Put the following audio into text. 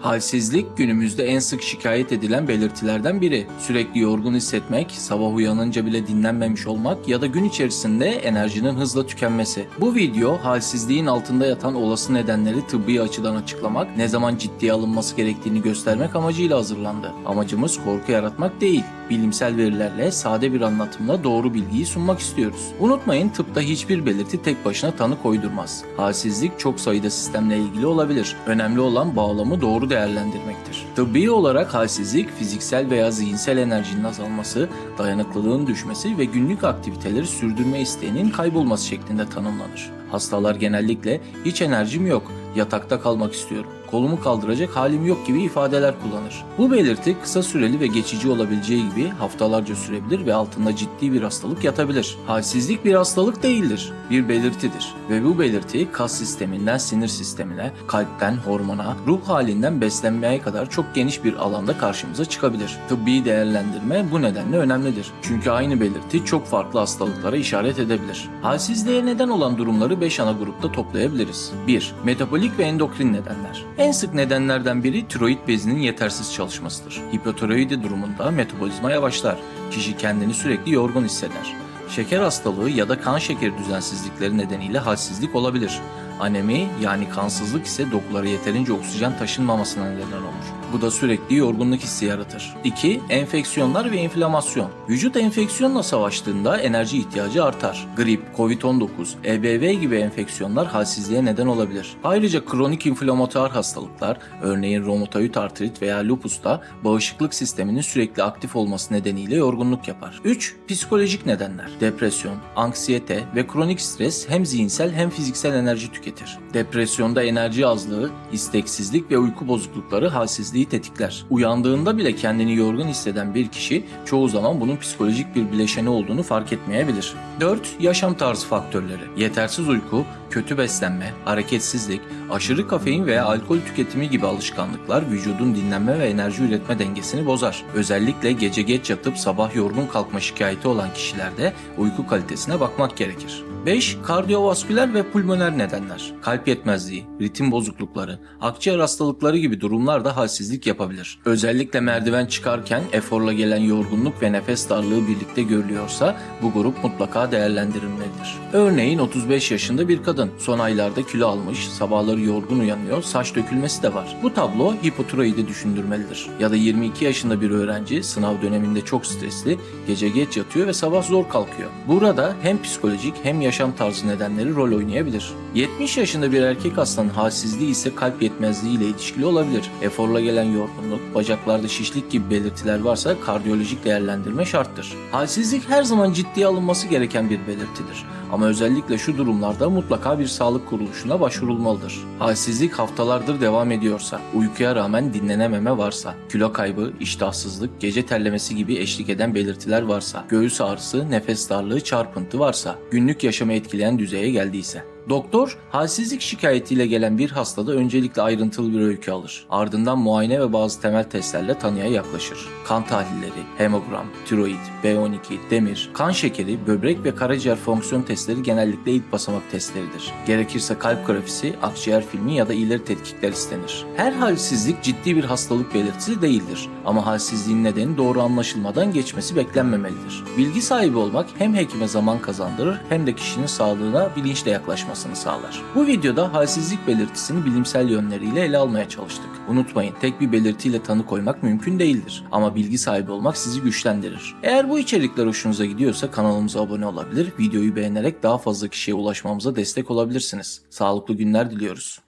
Halsizlik günümüzde en sık şikayet edilen belirtilerden biri. Sürekli yorgun hissetmek, sabah uyanınca bile dinlenmemiş olmak ya da gün içerisinde enerjinin hızla tükenmesi. Bu video halsizliğin altında yatan olası nedenleri tıbbi açıdan açıklamak, ne zaman ciddiye alınması gerektiğini göstermek amacıyla hazırlandı. Amacımız korku yaratmak değil, bilimsel verilerle sade bir anlatımla doğru bilgiyi sunmak istiyoruz. Unutmayın tıpta hiçbir belirti tek başına tanı koydurmaz. Halsizlik çok sayıda sistemle ilgili olabilir. Önemli olan bağlamı doğru değerlendirmektir. Tıbbi olarak halsizlik fiziksel veya zihinsel enerjinin azalması, dayanıklılığın düşmesi ve günlük aktiviteleri sürdürme isteğinin kaybolması şeklinde tanımlanır. Hastalar genellikle hiç enerjim yok, yatakta kalmak istiyorum, kolumu kaldıracak halim yok gibi ifadeler kullanır. Bu belirti kısa süreli ve geçici olabileceği gibi haftalarca sürebilir ve altında ciddi bir hastalık yatabilir. Halsizlik bir hastalık değildir, bir belirtidir ve bu belirti kas sisteminden sinir sistemine, kalpten hormona, ruh halinden beslenmeye kadar çok geniş bir alanda karşımıza çıkabilir. Tıbbi değerlendirme bu nedenle önemlidir. Çünkü aynı belirti çok farklı hastalıklara işaret edebilir. Halsizliğe neden olan durumları 5 ana grupta toplayabiliriz. 1. Metabolik ve endokrin nedenler. En sık nedenlerden biri tiroid bezinin yetersiz çalışmasıdır. Hipotiroidi durumunda metabolizma yavaşlar. Kişi kendini sürekli yorgun hisseder. Şeker hastalığı ya da kan şekeri düzensizlikleri nedeniyle halsizlik olabilir. Anemi yani kansızlık ise dokulara yeterince oksijen taşınmamasına neden olur. Bu da sürekli yorgunluk hissi yaratır. 2. Enfeksiyonlar ve inflamasyon. Vücut enfeksiyonla savaştığında enerji ihtiyacı artar. Grip, Covid-19, EBV gibi enfeksiyonlar halsizliğe neden olabilir. Ayrıca kronik inflamatuar hastalıklar, örneğin romatoid artrit veya lupus da bağışıklık sisteminin sürekli aktif olması nedeniyle yorgunluk yapar. 3. Psikolojik nedenler. Depresyon, anksiyete ve kronik stres hem zihinsel hem fiziksel enerji tüketir. Depresyonda enerji azlığı, isteksizlik ve uyku bozuklukları halsizliği tetikler. Uyandığında bile kendini yorgun hisseden bir kişi çoğu zaman bunun psikolojik bir bileşeni olduğunu fark etmeyebilir. 4. Yaşam tarzı faktörleri. Yetersiz uyku, kötü beslenme, hareketsizlik, aşırı kafein veya alkol tüketimi gibi alışkanlıklar vücudun dinlenme ve enerji üretme dengesini bozar. Özellikle gece geç yatıp sabah yorgun kalkma şikayeti olan kişilerde uyku kalitesine bakmak gerekir. 5. Kardiyovasküler ve pulmoner nedenler. Kalp yetmezliği, ritim bozuklukları, akciğer hastalıkları gibi durumlar da halsizlik yapabilir. Özellikle merdiven çıkarken eforla gelen yorgunluk ve nefes darlığı birlikte görülüyorsa bu grup mutlaka değerlendirilmelidir. Örneğin 35 yaşında bir kadın son aylarda kilo almış, sabahları yorgun uyanıyor, saç dökülmesi de var. Bu tablo hipotiroidi düşündürmelidir. Ya da 22 yaşında bir öğrenci sınav döneminde çok stresli, gece geç yatıyor ve sabah zor kalkıyor. Burada hem psikolojik hem yaşam tarzı nedenleri rol oynayabilir. 70 yaşında bir erkek hastanın halsizliği ise kalp yetmezliği ile ilişkili olabilir. Eforla gelen yorgunluk, bacaklarda şişlik gibi belirtiler varsa kardiyolojik değerlendirme şarttır. Halsizlik her zaman ciddiye alınması gereken bir belirtidir. Ama özellikle şu durumlarda mutlaka bir sağlık kuruluşuna başvurulmalıdır. Halsizlik haftalardır devam ediyorsa, uykuya rağmen dinlenememe varsa, kilo kaybı, iştahsızlık, gece terlemesi gibi eşlik eden belirtiler varsa, göğüs ağrısı, nefes darlığı, çarpıntı varsa, günlük yaşamı etkileyen düzeye geldiyse. Doktor, halsizlik şikayetiyle gelen bir hastada öncelikle ayrıntılı bir öykü alır. Ardından muayene ve bazı temel testlerle tanıya yaklaşır. Kan tahlilleri, hemogram, tiroid, B12, demir, kan şekeri, böbrek ve karaciğer fonksiyon testleri genellikle ilk basamak testleridir. Gerekirse kalp grafisi, akciğer filmi ya da ileri tetkikler istenir. Her halsizlik ciddi bir hastalık belirtisi değildir. Ama halsizliğin nedeni doğru anlaşılmadan geçmesi beklenmemelidir. Bilgi sahibi olmak hem hekime zaman kazandırır hem de kişinin sağlığına bilinçle yaklaşmasını sağlar. Bu videoda halsizlik belirtisini bilimsel yönleriyle ele almaya çalıştık. Unutmayın tek bir belirtiyle tanı koymak mümkün değildir. Ama bilgi sahibi olmak sizi güçlendirir. Eğer bu içerikler hoşunuza gidiyorsa kanalımıza abone olabilir, videoyu beğenerek daha fazla kişiye ulaşmamıza destek olabilirsiniz. Sağlıklı günler diliyoruz.